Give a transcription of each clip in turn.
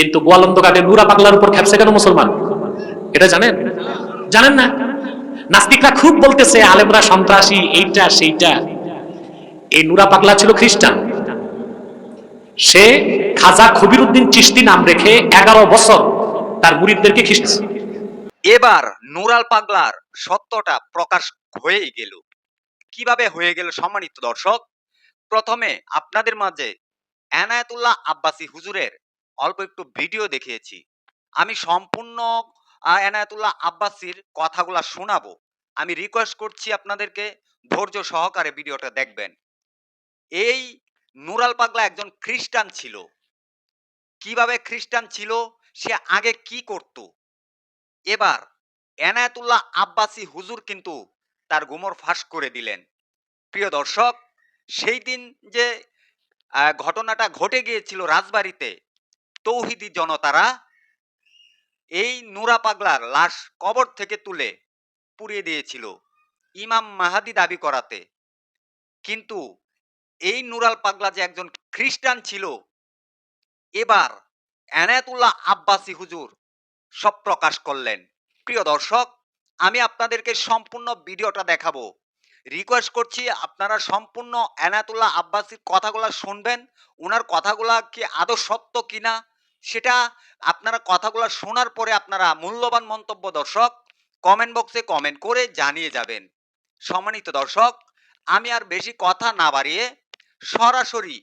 কিন্তু গোয়ালন্দ ঘাটে নুরা পাগলার উপর খেপছে কেন মুসলমান? এটা জানেন? জানেন না? নাস্তিকরা খুব বলতেছে, আলেমরা সন্ত্রাসী, এইটা, সেইটা। এই নুরা পাগলা ছিল খ্রিস্টান। সে খাজা খবির উদ্দিন চিস্তি নাম রেখে এগারো বছর তার মুরিদদেরকে খ্রিস্ট এবার নুরাল পাগলার সত্যটা প্রকাশ হয়েই গেল। কীভাবে হয়ে গেল সম্মানিত দর্শক? প্রথমে আপনাদের মাঝে এনায়েতুল্লাহ আব্বাসী হুজুরের অল্প একটু ভিডিও দেখিয়েছি। আমি সম্পূর্ণ এনায়তুল্লাহ আব্বাসীর কথাগুলা শোনাবো। আমি রিকোয়েস্ট করছি আপনাদেরকে ধৈর্য সহকারে ভিডিওটা দেখবেন। এই নুরাল পাগলা একজন খ্রিস্টান ছিল। কীভাবে খ্রিস্টান ছিল? সে আগে কি করতো? এবার এনায়েতুল্লাহ আব্বাসী হুজুর কিন্তু তার গুমর ফাঁস করে দিলেন। প্রিয় দর্শক, সেই দিন যে ঘটনাটা ঘটে গিয়েছিল রাজবাড়িতে তৌহিদি জনতারা এই নুরা পাগলার লাশ কবর থেকে তুলে পুড়িয়ে দিয়েছিল। ইমাম মাহাদি দাবি করাতে। কিন্তু এই নুরাল পাগলা যে একজন খ্রিস্টান ছিল, এবার এনায়েতুল্লাহ আব্বাসী হুজুর সব প্রকাশ করলেন। প্রিয় দর্শক, আমি আপনাদেরকে সম্পূর্ণ ভিডিওটা দেখাবো। রিকোয়েস্ট করছি, আপনারা সম্পূর্ণ এনাতুল্লাহ আব্বাসীর কথাগুলো শুনবেন। ওনার কথাগুলা কি আদৌ সত্য কিনা? সেটা আপনারা কথাগুলো শোনার পরে আপনারা মূল্যবান মন্তব্য দর্শক কমেন্ট বক্সে কমেন্ট করে জানিয়ে যাবেন। সম্মানিত দর্শক, আমি আর বেশি কথা না বাড়িয়ে সরাসরি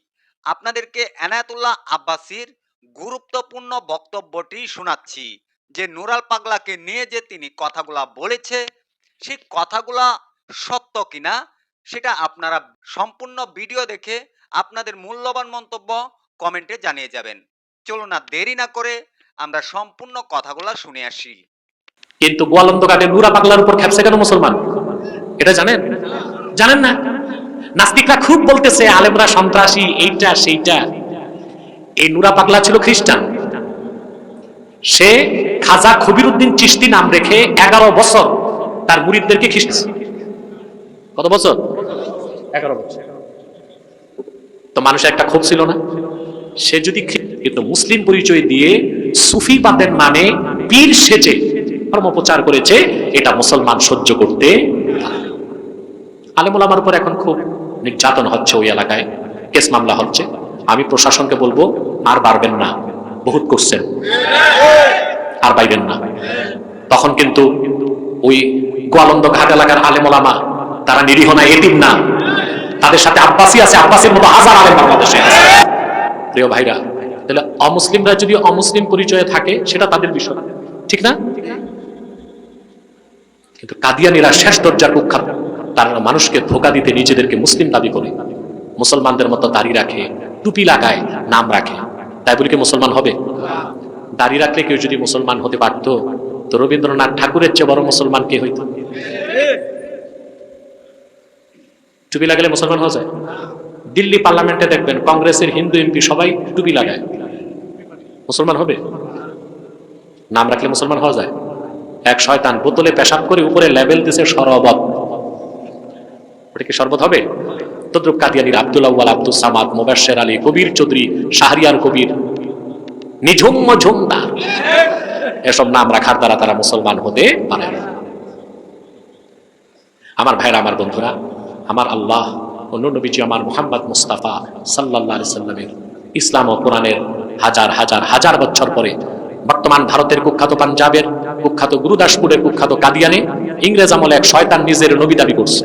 আপনাদেরকে এনায়াতুল্লাহ আব্বাসির গুরুত্বপূর্ণ বক্তব্যটি শোনাচ্ছি। যে নুরাল পাগলাকে নিয়ে যে তিনি কথাগুলা বলেছে, সেই কথাগুলা সত্য কিনা সেটা আপনারা সম্পূর্ণ ভিডিও দেখে আপনাদের মূল্যবান মন্তব্য কমেন্টে জানিয়ে যাবেন। চলুন না, দেরি না করে আমরা সম্পূর্ণ কথাগুলা শুনে আসি। কিন্তু গোয়ালন্দ ঘাটে নুরা পাগলার উপর খেপছে কেন মুসলমান? এটা জানেন? জানেন না? নাস্তিকরা খুব বলতেছে, আলেমরা সন্ত্রাসী, এইটা, সেইটা। এই নুরা পাগলা ছিল খ্রিস্টান। সে খাজা খবির উদ্দিন চিস্তি নাম রেখে এগারো বছর তার মুরিদদেরকে খ্রিস্ট কত বছর? এগারো বছর। তো মানুষের একটা ক্ষোভ ছিল না? সে যদি কিন্তু মুসলিম পরিচয় দিয়ে সুফিবাদের নামে পীর সেজে ধর্ম প্রচার করেছে, এটা মুসলমান সহ্য করতে আলেমুল আমার উপর এখন খুব নির্যাতন হচ্ছে ওই এলাকায়, কেস মামলা হচ্ছে। আমি প্রশাসনকে বলব, আর বাড়বেন না, বহুত করছেন, আর বাইবেন না। তখন কিন্তু ওই গোয়ালন্দ ঘাট এলাকার আলেমোলামা তারা নিরীহ না, এতিম না। তাদের সাথে আব্বাসি আছে, আব্বাসির মতো হাজার আলেম বাংলাদেশে আছে। প্রিয় ভাইরা তাহলে অমুসলিমরা যদি অমুসলিম পরিচয়ে থাকে, সেটা তাদের বিষয়। ঠিক না? কিন্তু কাদিয়ানিরা শেষ দরজার কুখ্যাত। তারা মানুষকে ধোকা দিতে নিজেদেরকে মুসলিম দাবি করে। মুসলমানদের মতো দাড়ি রাখে, টুপি লাগায়, নাম রাখে। তাই বলে কি মুসলমান হবে? দাড়ি রাখলে কেউ যদি মুসলমান হতে পারতো, তো রবীন্দ্রনাথ ঠাকুরের চেয়ে বড় মুসলমান কে হইতো? টুপি লাগালে মুসলমান হওয়া যায়? দিল্লি পার্লামেন্টে দেখবেন, কংগ্রেসের হিন্দু এমপি সবাই টুপি লাগায়। মুসলমান হবে? নাম রাখলে মুসলমান হওয়া যায়। এক শয়তান বোতলে পেশাব করে উপরে লেভেল দিছে শরবত ওটা কি শরবত হবে? তদ্রুপ কাদিয়ানির আব্দুল আউ্বাল আব্দুল সামাদ মোবাশের আলী, কবির চৌধুরী, শাহরিয়ার কবির। নিঝুম ঝুমদার এসব নাম রাখার দ্বারা তারা মুসলমান হতে পারে আমার ভাইরা, আমার বন্ধুরা, আমার আল্লাহ অন্য নবীজি, আমার মোহাম্মদ মুস্তাফা সাল্লাহ সাল্লামের ইসলাম ও কোরআনের হাজার হাজার হাজার বছর পরে। বর্তমান ভারতের কুখ্যাত পাঞ্জাবের কুখ্যাত গুরুদাসপুরের কুখ্যাত কাদিয়ানে ইংরেজ আমলে এক শয়তান নিজের নবী দাবি করছে।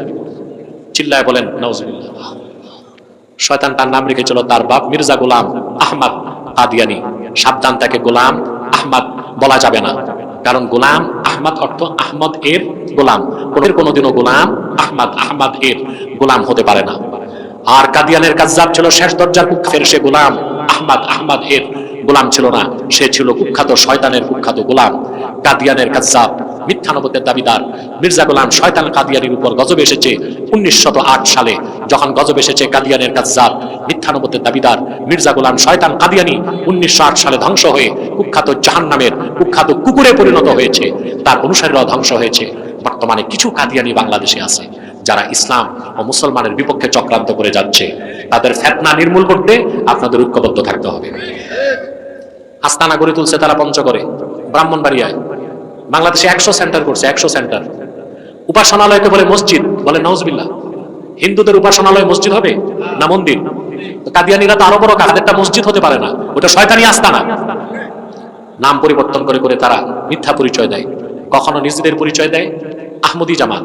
চিল্লায় বলেন নওজুবিল্লাহ শয়তান তার নাম রেখেছিল তার বাপ মির্জা গোলাম আহমদ কাদিয়ানি। সাবধান তাকে গোলাম আহমদ বলা যাবে না। কারণ গোলাম আহমদ অর্থ আহমদ এর গোলাম। কোনের কোনোদিনও গোলাম আহমদ আহমদ এর গোলাম হতে পারে না। আর কাদিয়ানের কাজ্জাব ছিল শেষ দরজার কুখ্যের সে গোলাম। আহমদ আহমদ এর গোলাম ছিল না। সে ছিল কুখ্যাত শয়তানের কুখ্যাত গোলাম, কাদিয়ানের কাজ্জাব, মিথ্যানবতের দাবিদার। মির্জা গোলাম শয়তান কাদিয়ানির উপর গজব এসেছে উনিশশত সালে। যখন গজব এসেছে কাদিয়ানের কাজ্জাব, মিথ্যানবতের দাবিদার, মির্জা গোলাম শয়তান কাদিয়ানি উনিশশো আট সালে ধ্বংস হয়ে কুখ্যাত জাহান নামের কুখ্যাত কুকুরে পরিণত হয়েছে। তার অনুসারীরাও ধ্বংস হয়েছে। বর্তমানে কিছু কাদিয়ানি বাংলাদেশে আছে। যারা ইসলাম ও মুসলমানের বিপক্ষে চক্রান্ত করে যাচ্ছে, তাদের ফেতনা নির্মূল করতে আপনাদের ঐক্যবদ্ধ থাকতে হবে। আস্তানা গড়ে তুলছে তারা পঞ্চগড়ে, ব্রাহ্মণবাড়িয়ায়। বাংলাদেশে একশো সেন্টার করছে, একশো সেন্টার। উপাসনালয়কে বলে মসজিদ, বলে নওজবিল্লা হিন্দুদের উপাসনালয় মসজিদ হবে না মন্দির? কাদিয়ানিরা তো আরও বড় কাদেরটা মসজিদ হতে পারে না, ওটা শয়তানি আস্তানা। নাম পরিবর্তন করে করে তারা মিথ্যা পরিচয় দেয়। কখনো নিজেদের পরিচয় দেয়? আহমদি জামাত।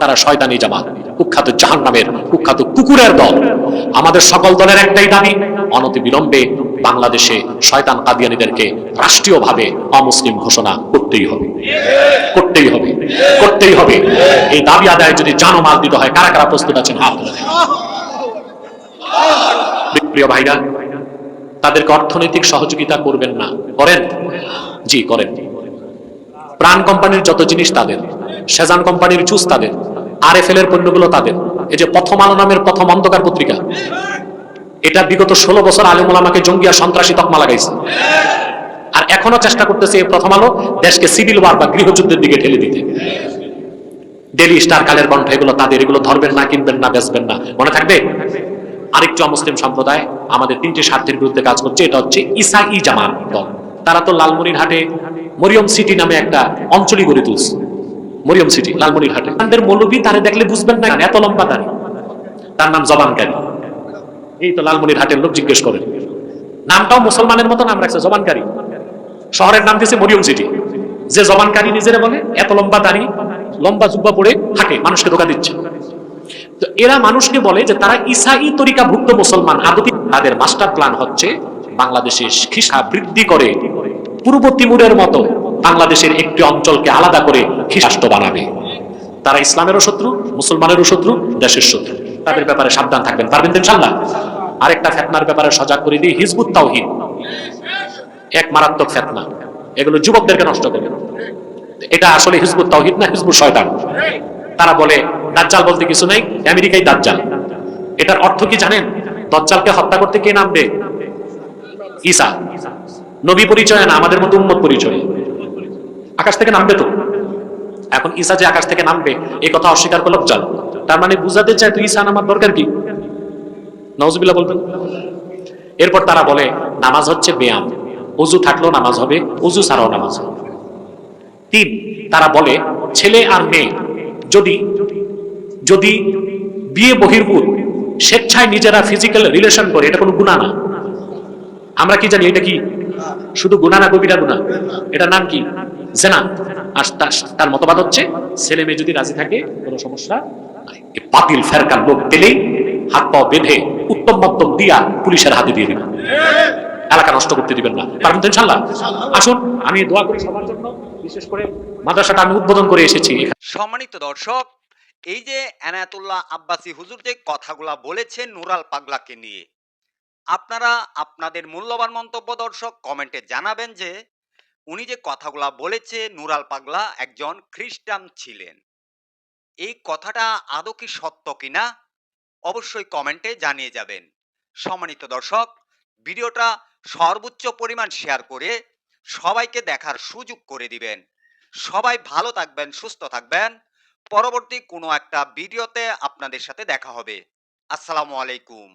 তারা শয়তানি জামাত, কুখ্যাত জাহান নামের কুখ্যাত কুকুরের দল। আমাদের সকল দলের একটাই দাবি অনতি বিলম্বে বাংলাদেশে শয়তান কাদিয়ানিদেরকে রাষ্ট্রীয়ভাবে অমুসলিম ঘোষণা করতেই হবে। করতেই হবে করতেই হবে। এই দাবি আদায় যদি জানমাল দিতে হয়, কারা কারা প্রস্তুত আছেন? হাত প্রিয় ভাইরা, তাদেরকে অর্থনৈতিক সহযোগিতা করবেন না। করেন? জি, করেন। প্রাণ কোম্পানির যত জিনিস তাদের, সেজান কোম্পানির জুস তাদের। আর এফ এর পণ্যগুলো তাদের। এই যে প্রথম আলো নামের প্রথম অন্ধকার পত্রিকা। এটা বিগত ষোলো বছর আলিমুল আমাকে আর সন্ত্রাসী তকমা লাগাইছে। আর এখনও চেষ্টা করতেছে এই প্রথম আলো দেশকে সিভিল ওয়ার বা গৃহযুদ্ধের দিকে ঠেলে দিতে। ডেলি স্টার কালের কণ্ঠ, এগুলো তাদের, এগুলো ধরবেন না, কিনবেন না, বেচবেন না। মনে থাকবে? আরেকটি অমুসলিম সম্প্রদায় আমাদের তিনটি স্বার্থের বিরুদ্ধে কাজ করছে, এটা হচ্ছে ইসা ই জামাত দল। তারা তো লালমনিরহাটে মরিয়ম সিটি নামে একটা অঞ্চলই গড়ে তুলছে। মরিয়ম সিটি, লালমনিরহাটে। আমাদের মৌলবী তারে দেখলে বুঝবেন না এত লম্বা দাঁড়ি। তার নাম জবানকারী। এই তো লালমনিরহাটের লোক জিজ্ঞেস করেন নামটাও মুসলমানের মতো নাম রাখছে, জবানকারী। শহরের নাম দিয়েছে মরিয়ম সিটি। যে জবানকারী নিজেরা বলে, এত লম্বা দাড়ি, লম্বা জুব্বা পরে হাঁটে, মানুষকে ধোকা দিচ্ছে। তো এরা মানুষকে বলে যে তারা ইসাই তরিকা ভুক্ত মুসলমান। আদতি তাদের মাস্টার প্ল্যান হচ্ছে বাংলাদেশে খিসা বৃদ্ধি করে। পূর্ব তিমুরের মতো বাংলাদেশের একটি অঞ্চলকে আলাদা করে খিসাষ্ট বানাবে। তারা ইসলামেরও শত্রু, মুসলমানেরও শত্রু, দেশের শত্রু। তাদের ব্যাপারে সাবধান থাকবেন। পারবেন তো ইনশাল্লাহ আরেকটা ফেতনার ব্যাপারে সজাগ করে দিই, হিজবুত তাওহিদ। এক মারাত্মক ফেতনা। এগুলো যুবকদেরকে নষ্ট করবে। এটা আসলে হিজবুত তাওহিদ না হিজবুত শয়তান? তারা বলে, দাজ্জাল বলতে কিছু নেই, আমেরিকাই দাজ্জাল। এটার অর্থ কি জানেন? দজ্জালকে হত্যা করতে কে নামবে? ঈসা। নবী পরিচয় না, আমাদের মতো উম্মত পরিচয়। আকাশ থেকে নামবে তো। এখন ঈসা যে আকাশ থেকে নামবে, এই কথা অস্বীকার করল জাল। তার মানে বুঝাতে চায় তো ঈসা নামার দরকার কি? নওজবিল্লাহ বলবেন, এরপর তারা বলে, নামাজ হচ্ছে ব্যায়াম। অজু থাকলেও নামাজ হবে অজু ছাড়াও নামাজ হবে। তিন, তারা বলে, ছেলে আর মেয়ে, যদি যদি বিয়ে বহির্ভূত, স্বেচ্ছায় নিজেরা ফিজিক্যাল রিলেশন করে, এটা কোনো গুণা না। আমরা কি জানি, এটা কি? শুধু গুণা না, কবিরা গুণা এটার নাম কি? জেনা আর তার- মতবাদ হচ্ছে ছেলে মেয়ে যদি রাজি থাকে কোনো সমস্যা নাই। বাতিল ফেরকার লোক পেলেই হাত পা বেঁধে উত্তম মধ্যম দিয়া পুলিশের হাতে দিয়ে দিবেন। এলাকা নষ্ট করতে দিবেন না। পারবেন তো ইনশাল্লাহ? আসুন আমি দোয়া করি সবার জন্য। বিশেষ করে মাদ্রাসাটা আমি উদ্বোধন করে এসেছি। সম্মানিত দর্শক এই যে এনায়াতুল্লাহ আব্বাসী হুজুর যে কথাগুলা বলেছে নুরাল পাগলাকে নিয়ে আপনারা আপনাদের মূল্যবান মন্তব্য দর্শক কমেন্টে জানাবেন যে উনি যে কথাগুলা বলেছে, নুরাল পাগলা একজন খ্রিস্টান ছিলেন। এই কথাটা আদৌ কি সত্য কিনা অবশ্যই কমেন্টে জানিয়ে যাবেন। সম্মানিত দর্শক, ভিডিওটা সর্বোচ্চ পরিমাণ শেয়ার করে সবাইকে দেখার সুযোগ করে দিবেন। সবাই ভালো থাকবেন, সুস্থ থাকবেন। পরবর্তী কোনো একটা ভিডিওতে আপনাদের সাথে দেখা হবে। আসসালামু আলাইকুম।